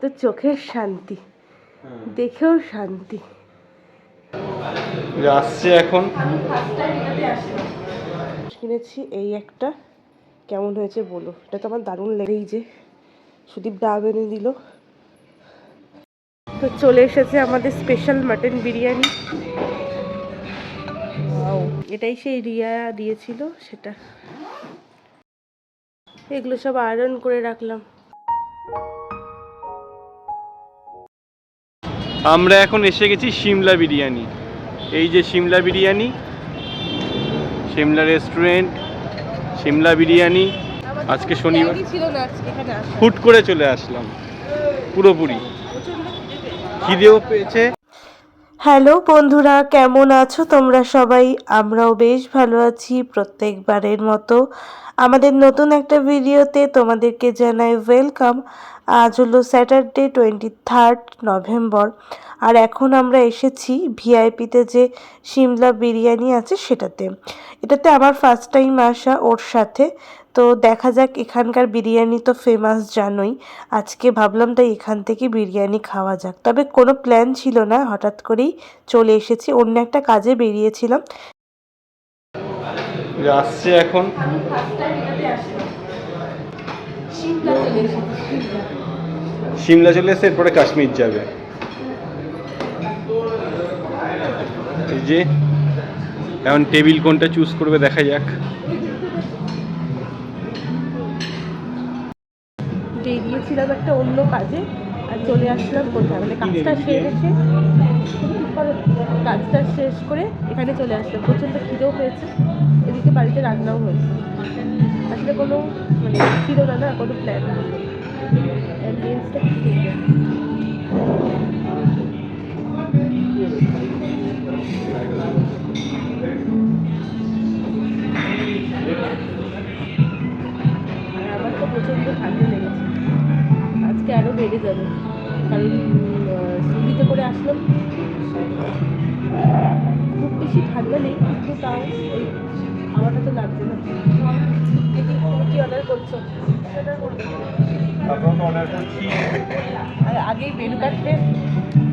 তো চোখের শান্তি দেখেও শান্তি। আসছে এখন। কিনেছি এই একটা কেমন হয়েছে বলো? এটা তো আমার দারুণ লেগেই যে সুদীপ ডাব এনে দিল। তো চলে এসেছে আমাদের স্পেশাল মাটন বিরিয়ানি। এটাই সেই রিয়া দিয়েছিল সেটা। এগুলো সব আয়রন করে রাখলাম। আমরা এখন এসে গেছি সিমলা বিরিয়ানি। এই যে সিমলা বিরিয়ানি সিমলা রেস্টুরেন্ট সিমলা বিরিয়ানি। আজকে শনিবার। ছিল না আজকে এখানে আসা হুট করে চলে আসলাম পুরোপুরি। খিদেও পেয়েছে। হ্যালো বন্ধুরা কেমন আছো তোমরা সবাই? আমরাও বেশ ভালো আছি প্রত্যেকবারের মতো। আমাদের নতুন একটা ভিডিওতে তোমাদেরকে জানাই ওয়েলকাম আজ হলো স্যাটারডে টোয়েন্টি থার্ড নভেম্বর। আর এখন আমরা এসেছি ভিআইপিতে যে সিমলা বিরিয়ানি আছে সেটাতে। এটাতে আমার ফার্স্ট টাইম আসা ওর সাথে। তো দেখা যাক এখানকার বিরিয়ানি তো ফেমাস জানোই। আজকে ভাবলাম তাই এখান থেকে বিরিয়ানি খাওয়া যাক। তবে কোনো প্ল্যান ছিল না হঠাৎ করেই চলে এসেছি। অন্য একটা কাজে বেরিয়েছিলাম। আসছে এখন। সিমলা চলে এসে এরপরে কাশ্মীর যাবে। এই যে, এখন টেবিল কোনটা চুজ করবে দেখা যাক। বেরিয়েছিলাম একটা অন্য কাজে, আর চলে আসলাম কোথায়? মানে কাজটা শেষ এসে কাজটা শেষ করে এখানে চলে আসলাম। প্রচণ্ড খিদেও পেয়েছে। এদিকে বাড়িতে রান্নাও হয়েছে। আসলে কোনো মানে ছিল না না, কোনো প্ল্যান খুব সুন্দর আর আমার তো প্রচণ্ড ঠান্ডা লেগেছে। আজকে আরও বেড়ে যাবে। কারণ সুবিধে করে আসলাম। খুব বেশি ঠান্ডা নেই, কিন্তু তাও হাওয়াটা তো লাগছে না। কি অর্ডার করছ? আর আগেই মেনু কাটতে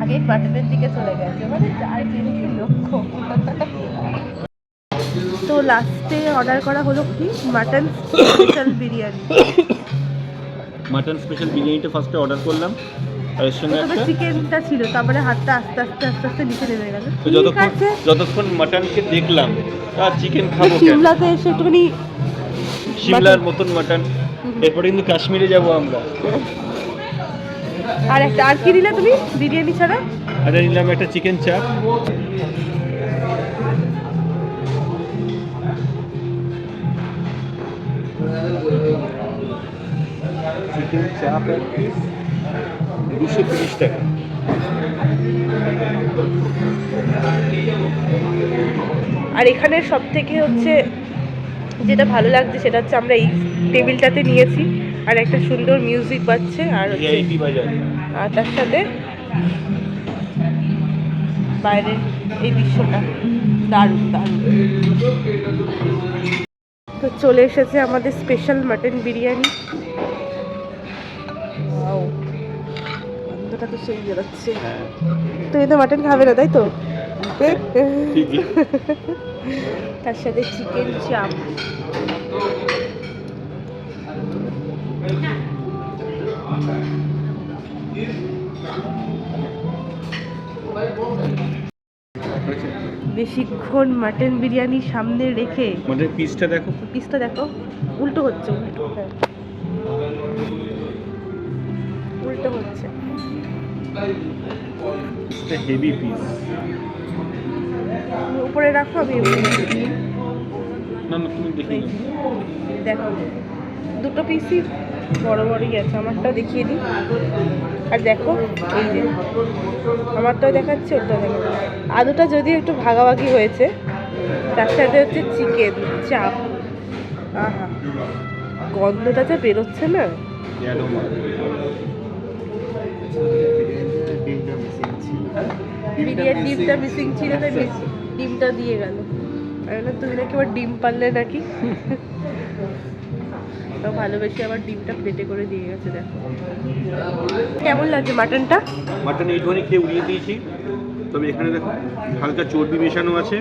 আগেই মাটনের দিকে চলে গেছে। মানে যার যেদিকে লক্ষ্য। তো লাস্টে অর্ডার করা হলো কি? Mutton special biryani. Mutton special বিরিয়ানিটা ফার্স্টে অর্ডার করলাম। আর এর সঙ্গে একটা চিকেনটা ছিল তারপরে হাতটা আস্তে আস্তে আস্তে আস্তে নিচে নেমে গেল। তো যতক্ষণ যতক্ষণ মাটনকে দেখলাম আর চিকেন খাব কেন? সিমলাতে এসে একটুখানি সিমলার মতন মাটন। এরপরে কিন্তু কাশ্মীরে যাব আমরা। আর একটা আর কি নিলে তুমি বিরিয়ানি ছাড়া? আর নিলাম একটা চিকেন চাপ চিকেন চাপ এক পিস দুশো তিরিশ টাকা। আর এখানে সব থেকে হচ্ছে যেটা ভালো লাগছে সেটা হচ্ছে আমরা এই টেবিলটাতে নিয়েছি। আর একটা সুন্দর মিউজিক পাচ্ছে আর আর তার সাথে বাইরের এই দৃশ্যটা। দারুণ দারুণ। তো চলে এসেছে আমাদের স্পেশাল মাটন বিরিয়ানি। গন্ধটা তো সেই বেরোচ্ছে। হ্যাঁ। তুমি তো মাটন খাবে না তাই তো? তার সাথে চিকেন চাপ। বেশিক্ষণ মাটন বিরিয়ানি সামনে রেখে আমাদের পিসটা দেখো। পিসটা দেখো। উল্টো হচ্ছে উল্টো হ্যাঁ। উল্টো হচ্ছে। হেভি পিস উপরে রাখো আমি না না তুমি দেখে দেখো দুটো পিসই বড় বড়ই আছে আমারটাও দেখিয়ে দিই। আর দেখো এই যে আমারটাও দেখাচ্ছে ওটাও দেখাচ্ছে। আলুটা যদিও একটু ভাগাভাগি হয়েছে তার সাথে হচ্ছে চিকেন চাপ। আহা গন্ধটা যা বেরোচ্ছে না। অ্যারোমা বিরিয়ানি ডিমটা মিসিং ছিল। তাই মিস- ডিমটা দিয়ে গেল। বললাম, তুমি নাকি আবার ডিম পারলে নাকি? ওটাও ভালোবেসে আবার ডিমটা প্লেটে করে দিয়ে গেছে দেখো। কেমন লাগছে মাটনটা? মাটন এইটুখানি খেয়ে উড়িয়ে দিয়েছি। তবে এখানে দেখো হালকা চর্বি মেশানো আছে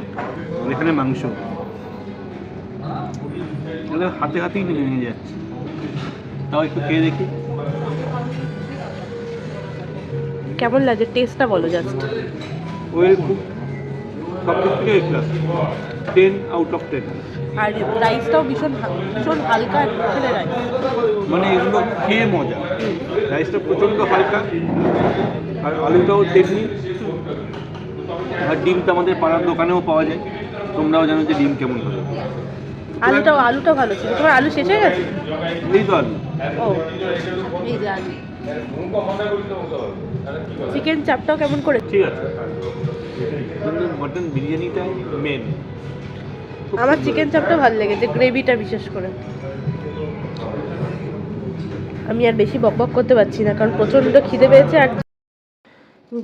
এখানে মাংস। হাতে হাতেই নিয়ে নিয়ে যাচ্ছে। তাও একটু খেয়ে দেখি। কেমন লাগছে? টেস্টটা বলো জাস্ট ওয়েল খুব সব দিক থেকে class ten out of ten আর রাইসটাও ভীষণ ভীষণ হালকা রাইস মানে এগুলো খেয়ে মজা। রাইসটা প্রচণ্ড হালকা আর আলুটাও তেমনি। আর ডিমটা আমাদের পাড়ার দোকানেও পাওয়া যায় তোমরাও জানো যে ডিম কেমন হয়। আলুটাও আলুটা ভালো ছিল। তোমার আলু শেষ হয়ে গেছে? এই তো আলু। ও এই যে আলু। চিকেন চাপটাও কেমন করে ঠিক আছে। কিন্তু মটন বিরিয়ানিটাই মেন আমার চিকেন চাপটা ভালো লেগেছে গ্রেভিটা বিশেষ করে। আমি আর বেশি বকবক করতে পারছি না কারণ প্রচণ্ড খিদে পেয়েছে আর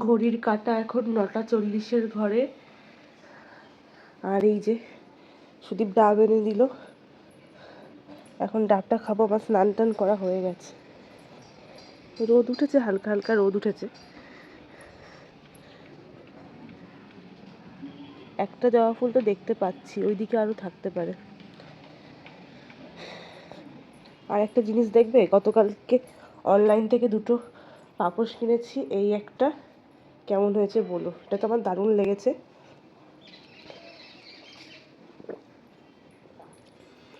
ঘড়ির কাটা এখন নটা চল্লিশের ঘরে। আর এই যে সুদীপ ডাব এনে দিল। এখন ডাবটা খাব আমার স্নান টান করা হয়ে গেছে। রোদ উঠেছে হালকা হালকা রোদ উঠেছে। একটা জবা ফুল তো দেখতে পাচ্ছি, ওইদিকে আরও থাকতে পারে। আর একটা জিনিস দেখবে, গতকালকে অনলাইন থেকে দুটো পাপোশ কিনেছি, এই একটা কেমন হয়েছে বলো? এটা তো আমার দারুণ লেগেছে।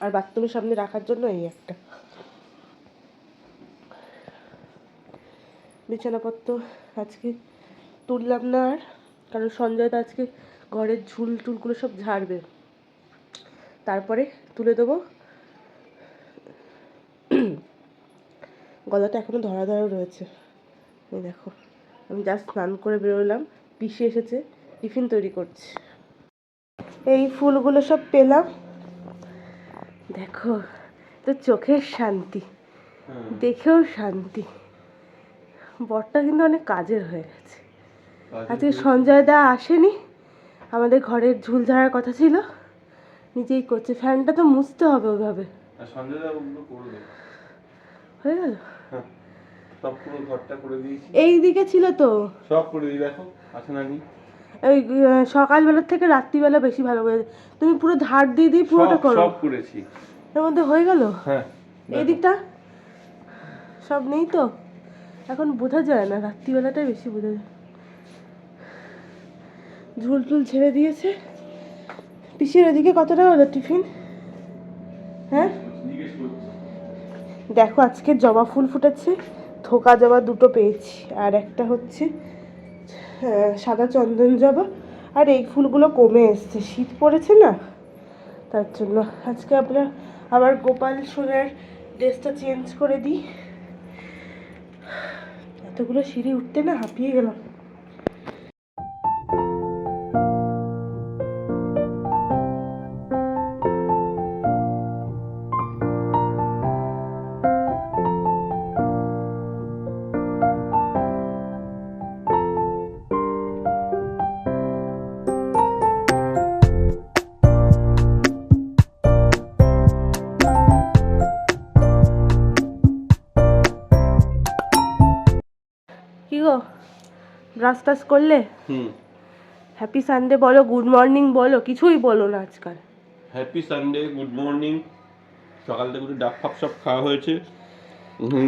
আর বাথরুমের সামনে রাখার জন্য এই একটা। বিছানাপত্র আজকে তুললাম না আর, কারণ সঞ্জয় তো আজকে ঘরের ঝুল টুলগুলো সব ঝাড়বে। তারপরে তুলে দেবো। গলাটা এখনও ধরা ধরা রয়েছে। এই দেখো আমি জাস্ট স্নান করে বেরোলাম পিসি এসেছে টিফিন তৈরি করছে। এই ফুলগুলো সব পেলাম। দেখো তো চোখের শান্তি দেখেও শান্তি। বরটা কিন্তু অনেক কাজের হয়ে গেছে। আজকে সঞ্জয় দা আসেনি? আমাদের ঘরের ঝুল ঝাড়ার কথা ছিল। নিজেই করছে। ফ্যানটা তো মুছতে হবে ওইভাবে। হয়ে গেল। হ্যাঁ সব পুরো ঘরটা করে দিয়েছি। এই দিকে ছিল তো। সব করে দিই দেখো আছে না ওই সকালবেলার থেকে রাত্রিবেলা বেশি ভালো করে। তুমি পুরো ধার দিয়ে দিয়ে পুরোটা করো। সব করেছি। এর মধ্যে হয়ে গেল? হ্যাঁ এই দিকটা? সব নেই তো? এখন বোঝা যায় না রাত্রিবেলাটাই বেশি বোঝা যায়। ঝুল টুল ছেড়ে দিয়েছে। পিসির ওদিকে কতটা হলো টিফিন? হ্যাঁ? দেখো, আজকে জবা ফুল ফুটেছে থোকা জবা দুটো পেয়েছি। আর একটা হচ্ছে সাদা চন্দন জবা। আর এই ফুলগুলো কমে এসছে। শীত পড়েছে না? তার জন্য আজকে আপনার আবার গোপাল সোনার ড্রেসটা চেঞ্জ করে দিই। এতগুলো সিঁড়ি উঠতে না হাঁপিয়ে গেলাম। ব্রাশ টাশ করলে? হুম। হ্যাপি সানডে বলো গুড মর্নিং বলো কিছুই বলো না আজকাল। হ্যাপি সানডে গুড মর্নিং সকাল থেকে ডাব ফাপ সব খাওয়া হয়েছে।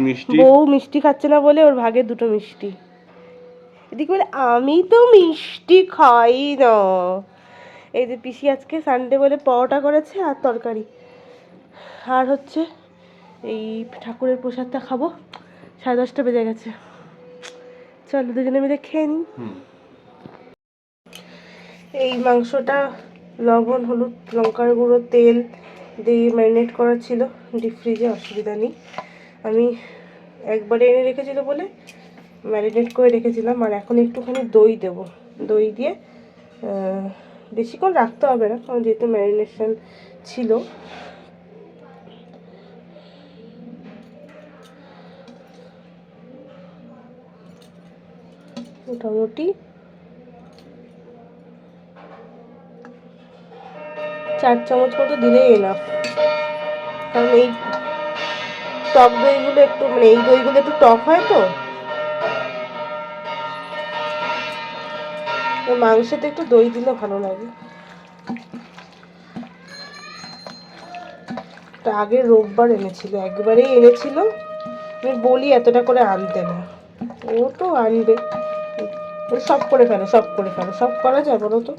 মিষ্টি। বউ মিষ্টি খাচ্ছে না বলে ওর ভাগে দুটো মিষ্টি। এদিকে বলে আমি তো মিষ্টি খাই না। এই যে পিসি আজকে সানডে বলে পরোটা করেছে আর তরকারি। আর হচ্ছে এই ঠাকুরের প্রসাদটা খাব। সাড়ে দশটা বেজে গেছে। চলো দুজনে মিলে খেয়ে নিই। এই মাংসটা লবণ হলুদ লঙ্কার গুঁড়ো তেল দিয়ে ম্যারিনেট করা ছিল। ডিপ ফ্রিজে অসুবিধা নেই। আমি একবারে এনে রেখেছিল বলে ম্যারিনেট করে রেখেছিলাম। আর এখন একটুখানি দই দেব। দই দিয়ে বেশিক্ষণ রাখতে হবে না কারণ যেহেতু ম্যারিনেশন ছিল মোটামুটি। চার চামচ মতো দিলেই এনাফ কারণ এই টক দইগুলো একটু মানে এই দইগুলো একটু টক হয় তো। মাংসতে একটু দই দিলে ভালো লাগে। আগে রোববার এনেছিল, একবারেই এনেছিল। আমি বলি এতটা করে আনতে না। ও তো আনবে। সব করে ফেলো, সব করে ফেলো, সব করা যায় বলো তো?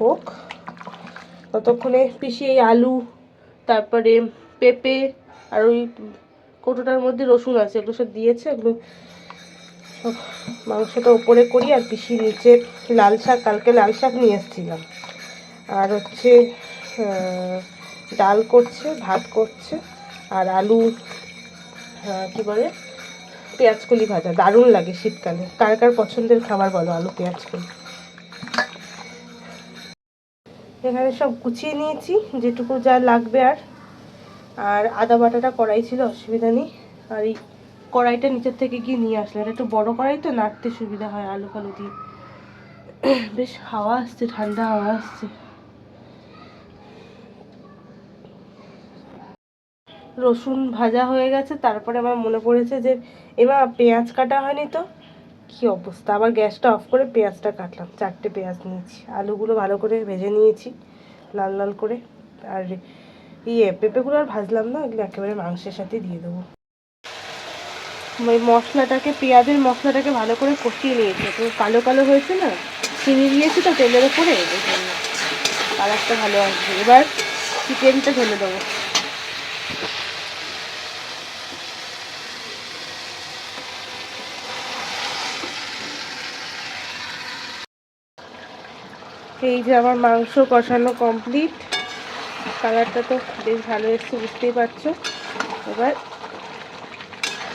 হোক, ততক্ষণে পিসি এই আলু, তারপরে পেঁপে আর ওই কৌটোটার মধ্যে রসুন আছে, এগুলো সব দিয়েছে, এগুলো সব মাংসটা ওপরে করি আর পিসি নিচে লাল শাক, কালকে লাল শাক নিয়ে এসেছিলাম। আর হচ্ছে ডাল করছে, ভাত করছে, আর আলু কী বলে? পেঁয়াজকলি ভাজা, দারুণ লাগে শীতকালে। কার কার পছন্দের খাবার বলো, আলু পেঁয়াজকলি এখানে সব গুছিয়ে নিয়েছি, যেটুকু যা লাগবে আর। আর আদা বাটাটা কড়াই ছিল, অসুবিধা নেই। আর এই কড়াইটা নিচের থেকে গিয়ে নিয়ে আসলে এটা একটু বড় কড়াই তো, নাড়তে সুবিধা হয় আলু ফালু দিয়ে। বেশ হাওয়া আসছে, ঠান্ডা হাওয়া আসছে। রসুন ভাজা হয়ে গেছে, তারপরে আমার মনে পড়েছে যে এবার পেঁয়াজ কাটা হয়নি তো। কি অবস্থা, আবার গ্যাসটা অফ করে পেঁয়াজটা কাটলাম, চারটে পেঁয়াজ নিয়েছি, আলুগুলো ভালো করে ভেজে নিয়েছি, লাল লাল করে। আর ইয়ে পেঁপেগুলো আর ভাজলাম না, এগুলো একেবারে মাংসের সাথে দিয়ে দেবো। ওই মশলাটাকে, পেঁয়াজের মশলাটাকে ভালো করে কষিয়ে নিয়েছি তো কালো কালো হয়েছে না, চিনি দিয়েছি তো তেলের জন্য। কালারটা ভালো আসবে। এবার চিকেনটা ঢেলে দেবো। এই যে আমার মাংস কষানো কমপ্লিট কালারটা তো বেশ ভালো এসছে, বুঝতেই পারছ। এবার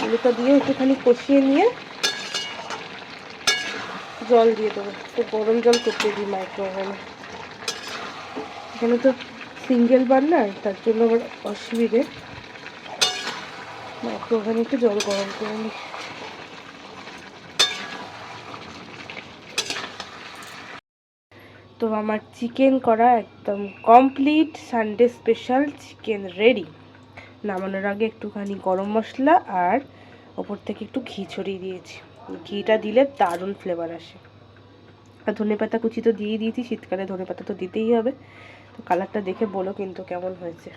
এগুলো দিয়ে একটুখানি কষিয়ে নিয়ে জল দিয়ে দেবো। তো গরম জল করতে দিই মাইক্রো ওভেনে এখানে তো সিঙ্গেল বার বার্নার তার জন্য আবার অসুবিধে। মাইক্রো ওভেনে একটু জল গরম করে নিই তো আমার চিকেন করা একদম complete Sunday special chicken ready নামানোর আগে একটুখানি গরম মশলা আর ওপর থেকে একটু ঘি ছড়িয়ে দিয়েছি। ঘিটা দিলে দারুণ ফ্লেভার আসে। আর ধনে পাতা কুচি তো দিয়ে দিয়েছি, শীতকালে ধনে পাতা তো দিতেই হবে। তো কালারটা দেখে বলো কিন্তু কেমন হয়েছে।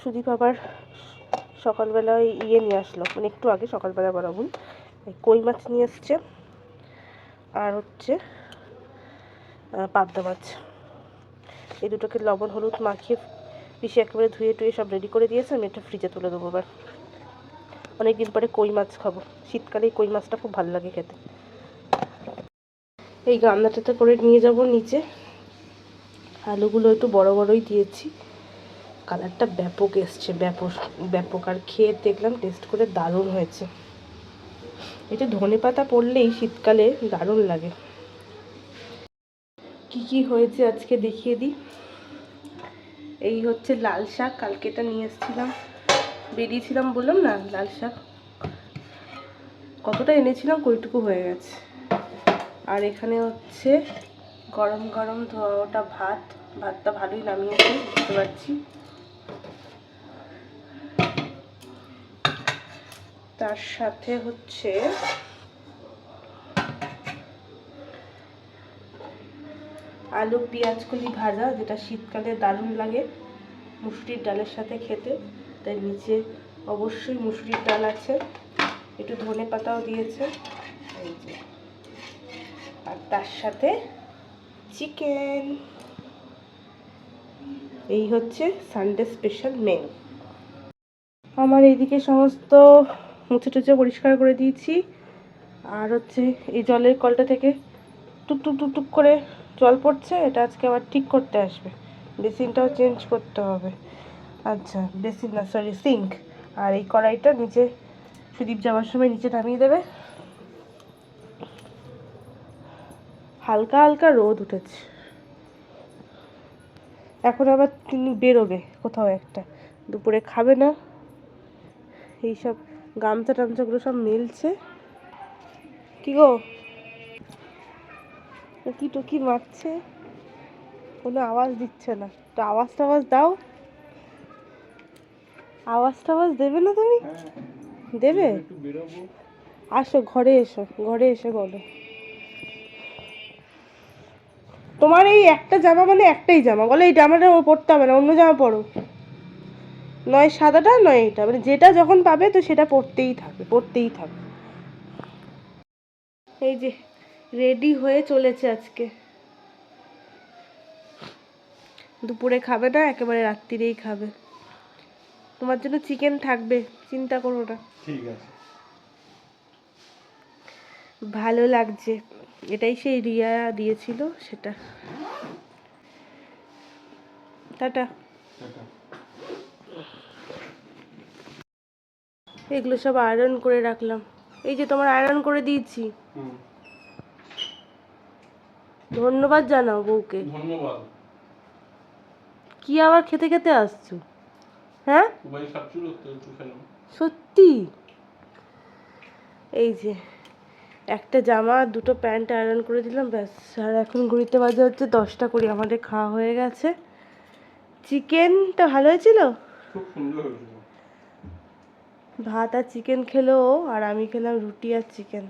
সুদীপ আবার সকালবেলা ওই ইয়ে নিয়ে আসলো মানে একটু আগে সকালবেলা বরাবর কই মাছ নিয়ে এসছে আর হচ্ছে পাবদা মাছ। এই দুটোকে লবণ, হলুদ মাখিয়ে পিসে একেবারে ধুয়ে টুয়ে সব রেডি করে দিয়েছে, আমি এটা ফ্রিজে তুলে দেবো এবার। অনেকদিন পরে কই মাছ খাব। শীতকালে কই মাছটা খুব ভালো লাগে খেতে। এই গামলাটাতে করে নিয়ে যাব নিচে। আলুগুলো একটু বড় বড়ই দিয়েছি। কালারটা ব্যাপক এসছে, ব্যাপক ব্যাপক। আর খেয়ে দেখলাম টেস্ট করে দারুণ হয়েছে। এটা ধনে পাতা পড়লেই শীতকালে দারুণ লাগে। কি কি হয়েছে আজকে দেখিয়ে দিই। এই হচ্ছে লাল শাক, কালকে এটা নিয়ে এসেছিলাম। বেরিয়েছিলাম বললাম না, লাল শাক। কতটা এনেছিলাম, কইটুকু হয়ে গেছে। আর এখানে হচ্ছে গরম গরম ধোয়া ওটা ভাত, ভাতটা ভালোই নামিয়েছে, বুঝতে পারছি। তার সাথে হচ্ছে আলু, পেঁয়াজ, কলি ভাজা, যেটা শীতকালে দারুণ লাগে মুসুরির ডালের সাথে খেতে। তাই নিচে অবশ্যই মুসুরির ডাল আছে। একটু ধনে পাতাও দিয়েছে। আর তার সাথে চিকেন। এই হচ্ছে সানডে স্পেশাল মেনু আমার এইদিকে সমস্ত মুছে টুচে পরিষ্কার করে দিয়েছি। আর হচ্ছে এই জলের কলটা থেকে টুক টুক টুক টুক করে জল পড়ছে, এটা আজকে আবার ঠিক করতে আসবে। বেসিনটাও চেঞ্জ করতে হবে। আচ্ছা বেসিন না সরি সিঙ্ক আর এই কড়াইটা নিচে, সুদীপ যাওয়ার সময় নিচে নামিয়ে দেবে। হালকা হালকা রোদ উঠেছে। এখন আবার তিনি বেরোবে কোথাও একটা। দুপুরে খাবে না। এইসব গামছা টামছাগুলো সব মেলছে। কি গো? টুকি টুকি মারছে। কোনো আওয়াজ দিচ্ছে না। তো আওয়াজ টাওয়াজ দাও। আওয়াজ টাওয়াজ দেবে না তুমি? দেবে? আসো ঘরে এসো ঘরে এসে বলো। তোমার এই একটা জামা মানে একটাই জামা। বলো এই জামাটা ও পরতে হবে না অন্য জামা পরো। নয় সাদাটা নয় এটা মানে যেটা যখন পাবে তো সেটা পরতেই থাকবে পরতেই থাকবে এই যে রেডি হয়ে চলেছে আজকে। দুপুরে খাবে না একেবারে রাত্রিরেই খাবে। তোমার জন্য চিকেন থাকবে চিন্তা করো না। ঠিক আছে। ভালো লাগছে। এটাই সেই রিয়া দিয়েছিল সেটা। টাটা। এগুলো সব আয়রন করে রাখলাম। এই যে তোমার আয়রন করে দিয়েছি। হুম। ধন্যবাদ জানাও বউকে। ধন্যবাদ। কি আবার খেতে খেতে আসছো? হ্যাঁ? সত্যি? এই যে একটা জামা দুটো প্যান্ট আয়রন করে দিলাম ব্যাস। আর এখন ঘুরিতে বাজে হচ্ছে দশটা কুড়ি আমাদের খাওয়া হয়ে গেছে। চিকেনটা ভালো হয়েছিল? ভাত আর চিকেন খেলো আর আমি খেলাম রুটি আর চিকেন।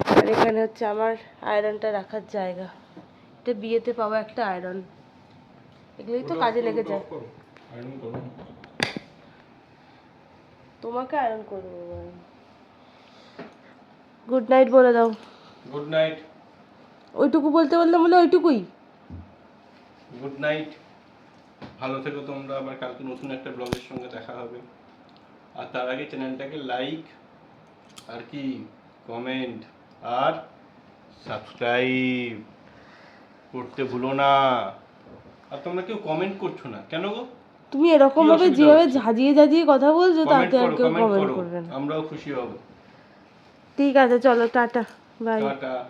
আর এখানে হচ্ছে আমার আয়রনটা রাখার জায়গা। এটা বিয়েতে পাওয়া একটা আয়রন। এগুলোই তো কাজে লেগে যায়। তোমাকে আয়রন করে দেবো গুড নাইট বলে দাও। গুড নাইট ওইটুকু বলতে বললাম বলে ওইটুকুই। গুড নাইট ভালো থেকো তোমরা। আবার কালকে নতুন একটা ব্লগের সঙ্গে দেখা হবে। আর তার আগে চ্যানেলটাকে লাইক আর কি কমেন্ট আর সাবস্ক্রাইব করতে ভুলো না। আর তোমরা কেউ কমেন্ট করছ না। কেন গো? তুমি এরকম ভাবে যেভাবে? ঝাঁজিয়ে ঝাঁজিয়ে কথা বলছো তাতে আর কেউ কমেন্ট কমেন্ট করবে না। আমরাও খুশি হব। ঠিক আছে চলো টাটা বাই টাটা।